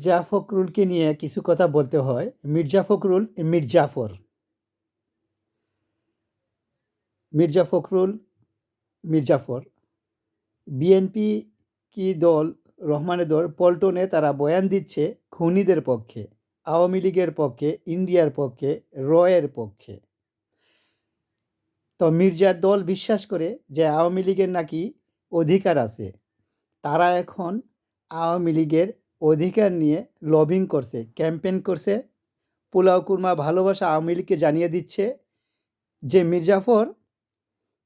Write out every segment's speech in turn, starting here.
মির্জা ফখরুলকে নিয়ে কিছু কথা বলতে হয়। মির্জা ফখরুল, মির্জাফর। মির্জা ফখরুল, মির্জাফর। বিএনপি কি দল রহমানের দল? পল্টনে তারা বয়ান দিচ্ছে খুনিদের পক্ষে, আওয়ামী লীগের পক্ষে, ইন্ডিয়ার পক্ষে, রয়ের পক্ষে। তো মির্জার দল বিশ্বাস করে যে আওয়ামী লীগের নাকি অধিকার আছে। তারা এখন আওয়ামী লীগের অধিকার নিয়ে লবিং করছে ক্যাম্পেন করছে। পোলাও কুরমা ভালোবাসা আওয়ামী লীগকে জানিয়ে দিচ্ছে যে মির্জাফর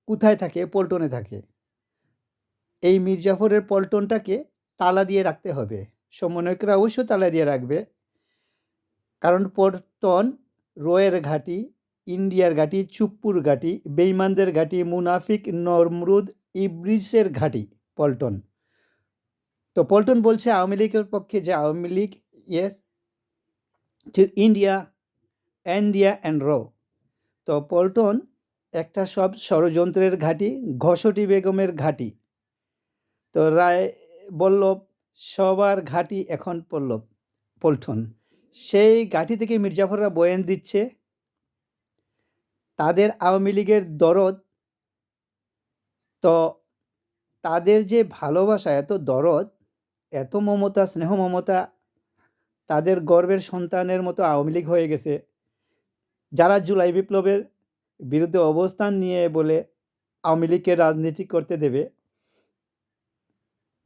কোথায় থাকে? পল্টনে থাকে। এই মির্জাফরের পল্টনটাকে তালা দিয়ে রাখতে হবে। সমন্বয়করা অবশ্যই তালা দিয়ে রাখবে। কারণ পল্টন রোয়ের ঘাঁটি, ইন্ডিয়ার ঘাঁটি, চুপ্পুর ঘাঁটি, বেইমানদের ঘাঁটি, মুনাফিক নরমরুদ, ইব্রিসের ঘাঁটি, পল্টন। তো পল্টন বলছে আওয়ামী লীগের পক্ষে যে Awami League yes to India India and র তো পল্টন একটা সব ষড়যন্ত্রের ঘাঁটি ঘসটি বেগমের ঘাঁটি। তো রায় বল্লভ, সবার ঘাঁটি এখন পল্লব, পল্টন। সেই ঘাঁটি থেকে মির্জাফররা বয়ান দিচ্ছে, তাদের আওয়ামী লীগের দরদ, তো তাদের যে ভালোবাসা, এত দরদ এত মমতা, স্নেহ মমতা, তাদের গর্বের সন্তানের মতো আওয়ামী লীগ হয়ে গেছে। যারা জুলাই বিপ্লবের বিরুদ্ধে অবস্থান নিয়ে বলে আওয়ামী লীগকে রাজনীতি করতে দেবে,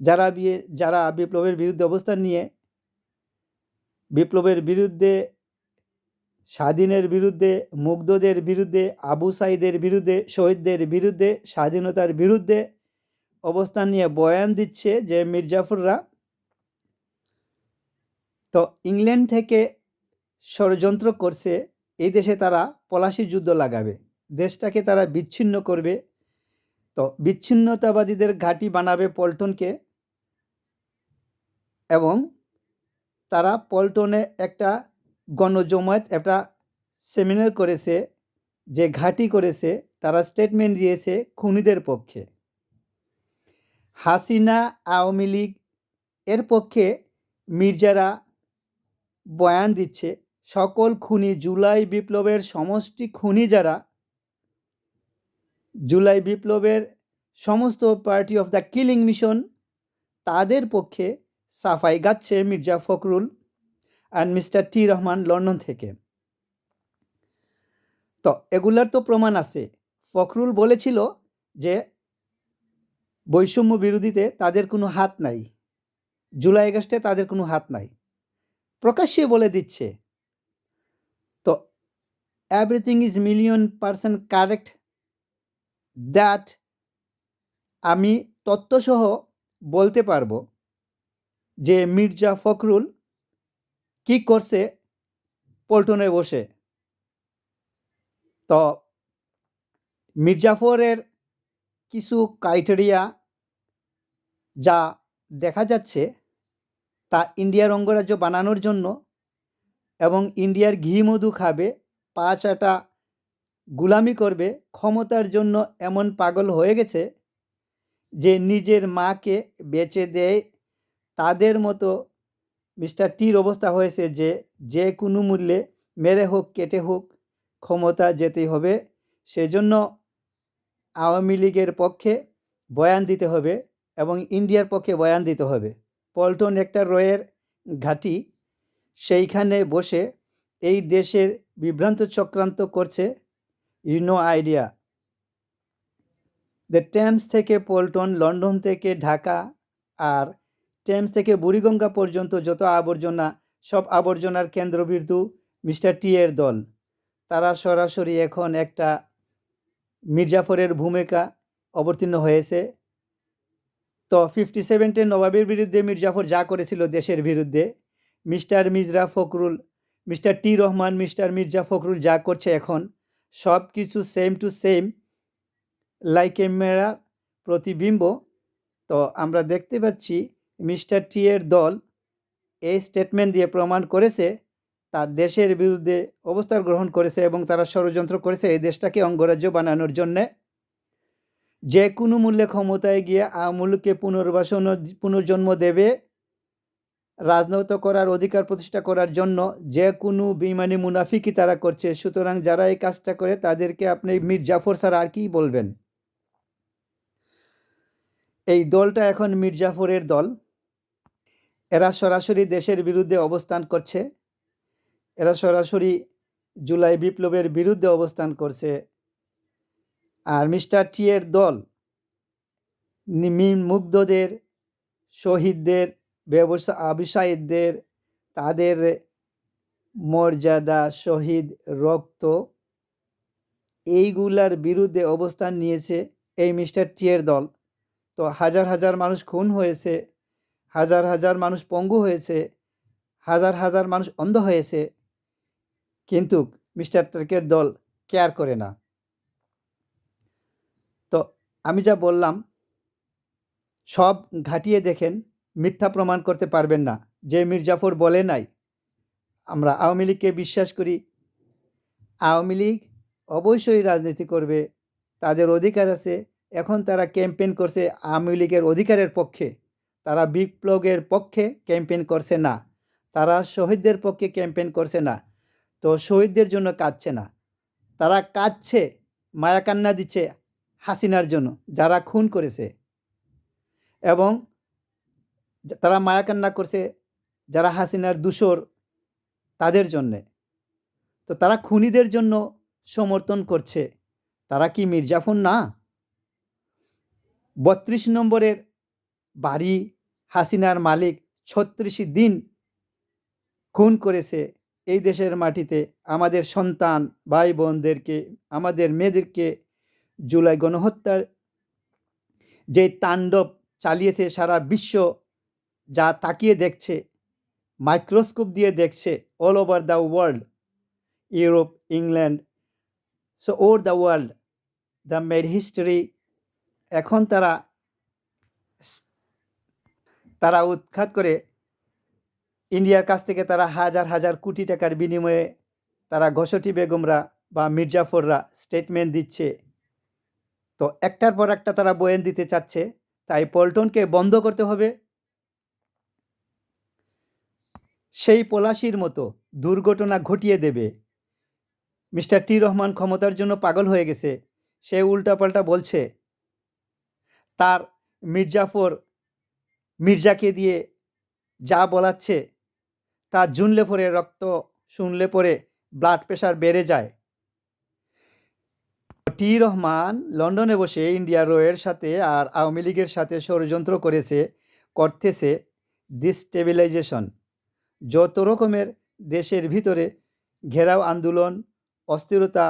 যারা বিয়ে, যারা বিপ্লবের বিরুদ্ধে অবস্থান নিয়ে, বিপ্লবের বিরুদ্ধে, স্বাধীনের বিরুদ্ধে, মুগ্ধদের বিরুদ্ধে, আবু সাইদের বিরুদ্ধে, শহীদদের বিরুদ্ধে, স্বাধীনতার বিরুদ্ধে অবস্থান নিয়ে বয়ান দিচ্ছে যে মির্জাফররা তো ইংল্যান্ড থেকে ষড়যন্ত্র করছে, এই দেশে তারা পলাশি যুদ্ধ লাগাবে। দেশটাকে তারা বিচ্ছিন্ন করবে। তো বিচ্ছিন্নতাবাদীদের ঘাঁটি বানাবে পল্টনকে এবং তারা পল্টনে একটা গণজমায়েত, একটা সেমিনার করেছে, যে ঘাঁটি করেছে, তারা স্টেটমেন্ট দিয়েছে খুনিদের পক্ষে। হাসিনা আওয়ামী লীগ এর পক্ষে মির্জারা বয়ান দিচ্ছে, সকল খুনি জুলাই বিপ্লবের সমষ্টি খুনি যারা, জুলাই বিপ্লবের সমস্ত party of the killing mission তাদের পক্ষে সাফাই গাচ্ছে Mirza Fakhrul and mister T Rahman London থেকে। তো এগুলার তো প্রমাণ আছে। ফখরুল বলেছিল যে বৈষম্য বিরোধীতে তাদের কোনো হাত নাই। জুলাই আগস্টে তাদের কোনো হাত নাই। প্রকাশ্যে বলে দিচ্ছে। তো everything is million percent correct that আমি তত্ত্বসহ বলতে পারব যে মির্জা ফখরুল কি করছে পল্টনে বসে। তো, মির্জাফরের কিছু ক্রাইটেরিয়া যা দেখা যাচ্ছে তা ইন্ডিয়ার অঙ্গরাজ্য বানানোর জন্য এবং ইন্ডিয়ার ঘি মধু খাবে পাঁচ আটা গুলামি করবে, ক্ষমতার জন্য এমন পাগল হয়ে গেছে যে নিজের মাকে বেচে দেয়। তাদের মতো মিস্টার টির অবস্থা হয়েছে যে যে কোনো মূল্যে মেরে হোক, কেটে হোক, ক্ষমতা যেতেই হবে। সেজন্য আওয়ামী লীগের পক্ষে বয়ান দিতে হবে এবং ইন্ডিয়ার পক্ষে বয়ান দিতে হবে। পল্টন একটা রয়ের ঘাঁটি, সেইখানে বসে এই দেশের বিভ্রান্ত চক্রান্ত করছে। ইউনো আইডিয়া দ্য টেমস থেকে পল্টন, লন্ডন থেকে ঢাকা আর টেমস থেকে বুড়িগঙ্গা পর্যন্ত যত আবর্জনা, সব আবর্জনার কেন্দ্রবিন্দু মিস্টার টি এর দল। তারা সরাসরি এখন একটা মির্জাফরের ভূমিকা অবতীর্ণ হয়েছে। তো ফিফটি সেভেন্টের নবাবের বিরুদ্ধে মির্জাফর যা করেছিল দেশের বিরুদ্ধে, mister Mirza Fakhrul, mister T Rahman, mister Mirza Fakhrul যা করছে এখন, সব কিছু same to same like camera প্রতিবিম্ব। তো আমরা দেখতে পাচ্ছি মিস্টার টি এর দল এই স্টেটমেন্ট দিয়ে প্রমাণ করেছে, তার দেশের বিরুদ্ধে অবস্থান গ্রহণ করেছে এবং তারা ষড়যন্ত্র করেছে এই দেশটাকে অঙ্গরাজ্য বানানোর জন্যে। যে কোনো মূল্যে ক্ষমতায় গিয়ে আমূলকে পুনর্বাসন, পুনর্জন্ম দেবে, রাজনৈত করার অধিকার প্রতিষ্ঠা করার জন্য যে কোনো বেইমানি মুনাফিকই তারা করছে। সুতরাং যারা এই কাজটা করে তাদেরকে আপনি মীর জাফর স্যার আর কি বলবেন? এই দলটা এখন মীর জাফরের দল। এরা সরাসরি দেশের বিরুদ্ধে অবস্থান করছে। এরা সরাসরি জুলাই বিপ্লবের বিরুদ্ধে অবস্থান করছে। আর মিস্টার টি এর দল মুগ্ধদের, শহীদদের, ব্যবসা ব্যবসায়ীদের তাদের মর্যাদা, শহীদ রক্ত, এইগুলার বিরুদ্ধে অবস্থান নিয়েছে এই মিস্টার টিয়ের দল। তো হাজার হাজার মানুষ খুন হয়েছে, হাজার হাজার মানুষ পঙ্গু হয়েছে, হাজার হাজার মানুষ অন্ধ হয়েছে, কিন্তু মিস্টার তারেকের দল কেয়ার করে না। আমি যা বললাম, সব ঘাটিয়ে দেখেন, মিথ্যা প্রমাণ করতে পারবেন না। যে মির্জাফর বলে নাই, আমরা আওয়ামী লীগকে বিশ্বাস করি। আওয়ামী লীগ অবশ্যই রাজনীতি করবে, তাদের অধিকার আছে। এখন তারা ক্যাম্পেন করছে আওয়ামী লীগের অধিকারের পক্ষে। তারা বিপ্লবের পক্ষে ক্যাম্পেইন করছে না। তারা শহীদদের পক্ষে ক্যাম্পেন করছে না। তো শহীদদের জন্য কাঁদছে না। তারা কাঁদছে, মায়াকান্না দিচ্ছে। হাসিনার জন্য, যারা খুন করেছে। এবং তারা মায়াকান্না করছে যারা হাসিনার দূষর তাদের জন্যে। তো তারা খুনিদের জন্য সমর্থন করছে। তারা কি মির্জাফর না। বত্রিশ নম্বরের বাড়ি হাসিনার মালিক ছত্রিশ দিন খুন করেছে এই দেশের মাটিতে। আমাদের সন্তান ভাই বোনদেরকে আমাদের মেয়েদেরকে জুলাই গণহত্যার যে তাণ্ডব চালিয়েছে সারা বিশ্ব যা তাকিয়ে দেখছে, মাইক্রোস্কোপ দিয়ে দেখছে all over the world Europe England so or the world the made history এখন তারা তারা উৎখাত করে ইন্ডিয়ার কাছ থেকে তারা হাজার হাজার কোটি টাকার বিনিময়ে তারা ঘসটি বেগমরা বা মির্জাফররা স্টেটমেন্ট দিচ্ছে। তো একটার পর একটা তারা বয়ান দিতে চাচ্ছে, তাই পল্টনকে বন্ধ করতে হবে। সেই পলাশির মতো দুর্ঘটনা ঘটিয়ে দেবে। মিস্টার টি রহমান ক্ষমতার জন্য পাগল হয়ে গেছে। সে উল্টাপাল্টা বলছে, তার মির্জাফর মির্জাকে দিয়ে যা বলাচ্ছে তা জুনলে পরে, রক্ত শুনলে পরে ব্লাড প্রেশার বেড়ে যায়। টি রহমান লন্ডনে বসে ইন্ডিয়া রোয়ের সাথে আর আওয়ামী লীগের সাথে ষড়যন্ত্র করেছে, করতেছে ডিস্টেবিলাইজেশন। যত রকমের দেশের ভিতরে ঘেরাও আন্দোলন, অস্থিরতা,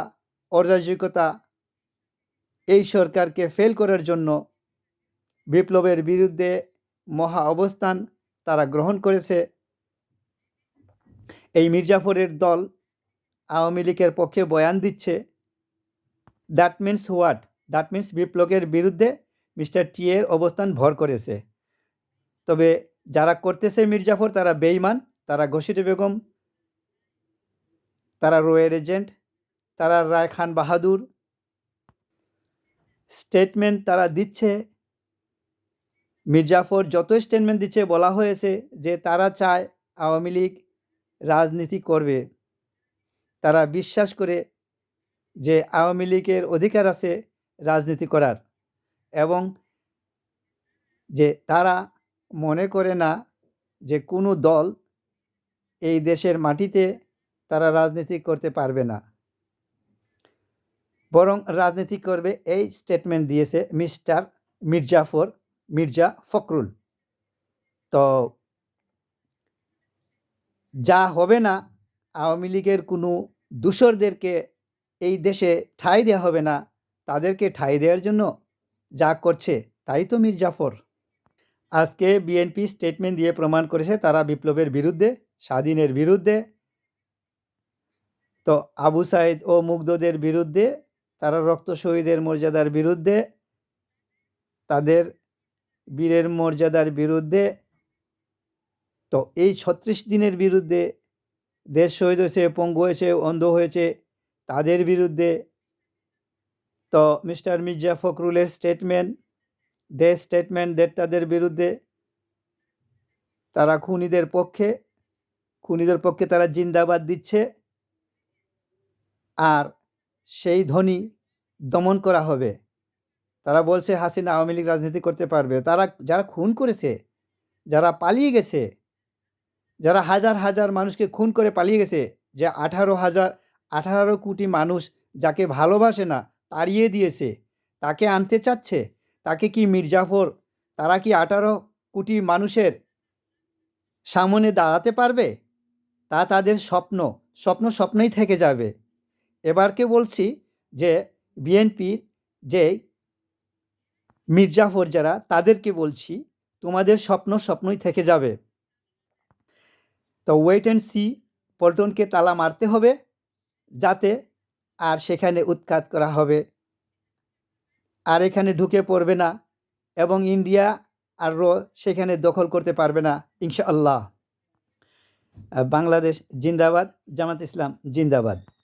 অরাজকতা, এই সরকারকে ফেল করার জন্য বিপ্লবের বিরুদ্ধে মহা অবস্থান তারা গ্রহণ করেছে। এই মির্জাফরের দল আওয়ামী লীগের পক্ষে বয়ান দিচ্ছে that means what that means বিপ্লবের বিরুদ্ধে মিস্টার টি এর অবস্থান ভর করেছে। তবে যারা করতেছে মির্জাফর তারা বেইমান তারা ঘসিটি বেগম, তারা রোয়ের এজেন্ট, তারা রায় খান বাহাদুর। স্টেটমেন্ট তারা দিচ্ছে। মির্জাফর যত স্টেটমেন্ট দিচ্ছে, বলা হয়েছে যে তারা চায় আওয়ামী লীগ রাজনীতি করবে। তারা বিশ্বাস করে যে আওয়ামী লীগের অধিকার আছে রাজনীতি করার এবং যে তারা মনে করে না যে কোনো দল এই দেশের মাটিতে তারা রাজনীতি করতে পারবে না। বরং রাজনীতি করবে এই স্টেটমেন্ট দিয়েছে মিস্টার মির্জাফর মির্জা ফখরুল। তো যা হবে না আওয়ামী লীগের কোনো দূষরদেরকে এই দেশে ঠাঁই দেওয়া হবে না। তাদেরকে ঠাঁই দেওয়ার জন্য যা করছে তাই তো মির্জাফর আজকে বিএনপি স্টেটমেন্ট দিয়ে প্রমাণ করেছে তারা বিপ্লবের বিরুদ্ধে, স্বাধীনের বিরুদ্ধে। তো আবু সাইদ ও মুগ্ধদের বিরুদ্ধে, তারা রক্ত শহীদের মর্যাদার বিরুদ্ধে, তাদের বীরের মর্যাদার বিরুদ্ধে। তো এই ছত্রিশ দিনের বিরুদ্ধে দেশ শহীদ হয়েছে, পঙ্গু হয়েছে, অন্ধ হয়েছে তাদের বিরুদ্ধে। তো মিস্টার মির্জা ফখরুলের স্টেটমেন্ট দেশ স্টেটমেন্ট দের তাদের বিরুদ্ধে। তারা খুনিদের পক্ষে খুনিদের পক্ষে তারা জিন্দাবাদ দিচ্ছে। আর সেই ধ্বনি দমন করা হবে। তারা বলছে, হাসিনা আওয়ামী লীগ রাজনীতি করতে পারবে। তারা, যারা খুন করেছে, যারা পালিয়ে গেছে, যারা হাজার হাজার মানুষকে খুন করে পালিয়ে গেছে, যে আঠারো হাজার আঠারো কোটি মানুষ যাকে ভালোবাসে না, তাড়িয়ে দিয়েছে। তাকে আনতে চাচ্ছে? তাকে কি মির্জাফর? তারা কি আঠারো কোটি মানুষের সামনে দাঁড়াতে পারবে? তা তাদের স্বপ্ন স্বপ্ন স্বপ্নই থেকে যাবে। এবারকে বলছি যে, বিএনপির যে মির্জাফর যারা, তাদেরকে বলছি, তোমাদের স্বপ্ন স্বপ্নই থেকে যাবে। তো ওয়েট অ্যান্ড সি পল্টনকে তালা মারতে হবে। যাতে আর সেখানে উৎখাত করা হবে। আর এখানে ঢুকে পড়বে না এবং ইন্ডিয়া আর রো সেখানে দখল করতে পারবে না, ইনশাআল্লাহ। বাংলাদেশ জিন্দাবাদ, জামাত ইসলাম জিন্দাবাদ।